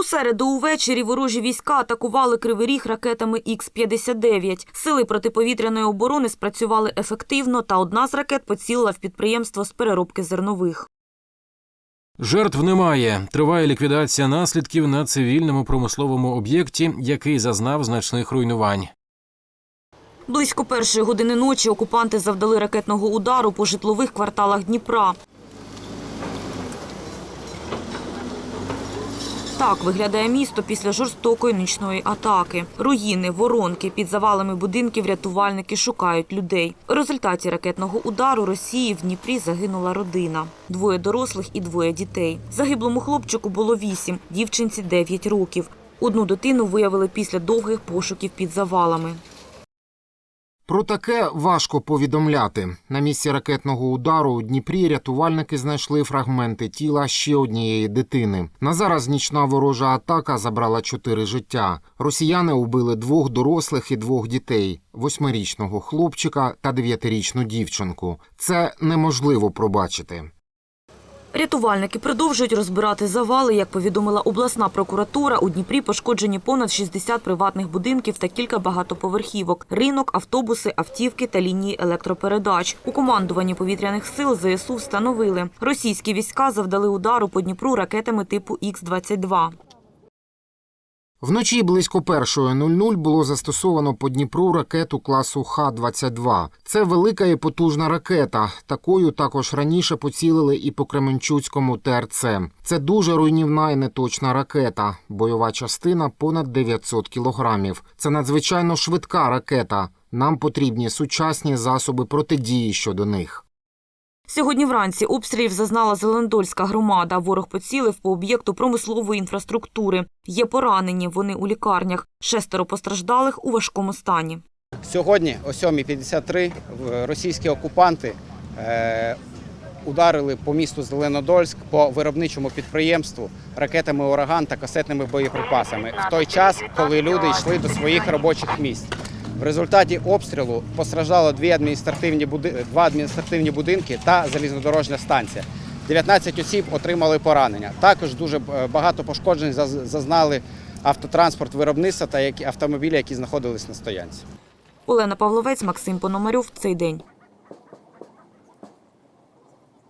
У середу увечері ворожі війська атакували Кривий Ріг ракетами Х-59. Сили протиповітряної оборони спрацювали ефективно, та одна з ракет поцілила в підприємство з переробки зернових. Жертв немає. Триває ліквідація наслідків на цивільному промисловому об'єкті, який зазнав значних руйнувань. Близько першої години ночі окупанти завдали ракетного удару по житлових кварталах Дніпра. Так виглядає місто після жорстокої нічної атаки. Руїни, воронки під завалами будинків рятувальники шукають людей. У результаті ракетного удару Росії в Дніпрі загинула родина: двоє дорослих і двоє дітей. Загиблому хлопчику було вісім, дівчинці дев'ять років. Одну дитину виявили після довгих пошуків під завалами. Про таке важко повідомляти. На місці ракетного удару у Дніпрі рятувальники знайшли фрагменти тіла ще однієї дитини. На зараз нічна ворожа атака забрала чотири життя. Росіяни убили двох дорослих і двох дітей: восьмирічного хлопчика та дев'ятирічну дівчинку. Це неможливо пробачити. Рятувальники продовжують розбирати завали. Як повідомила обласна прокуратура, у Дніпрі пошкоджені понад 60 приватних будинків та кілька багатоповерхівок, ринок, автобуси, автівки та лінії електропередач. У командуванні повітряних сил ЗСУ встановили, російські війська завдали удару по Дніпру ракетами типу Х-22. Вночі близько 1.00 було застосовано по Дніпру ракету класу Х-22. Це велика і потужна ракета. Такою також раніше поцілили і по Кременчуцькому ТРЦ. Це дуже руйнівна і неточна ракета. Бойова частина понад 900 кілограмів. Це надзвичайно швидка ракета. Нам потрібні сучасні засоби протидії щодо них. Сьогодні вранці обстрілів зазнала Зелендольська громада. Ворог поцілив по об'єкту промислової інфраструктури. Є поранені, вони у лікарнях. Шестеро постраждалих у важкому стані. Сьогодні о 7.53 в- російські окупанти е, ударили по місту Зеленодольськ по виробничому підприємству ракетами ураган та касетними боєприпасами в той час, коли люди йшли до своїх робочих місць. В результаті обстрілу постраждало дві адміністративні два адміністративні будинки та залізнодорожня станція. 19 осіб отримали поранення. Також дуже е, багато пошкоджень зазнали автотранспорт виробництва та автомобілі, які знаходились на стоянці. Олена Павловець, Максим Пономарьов. Цей день.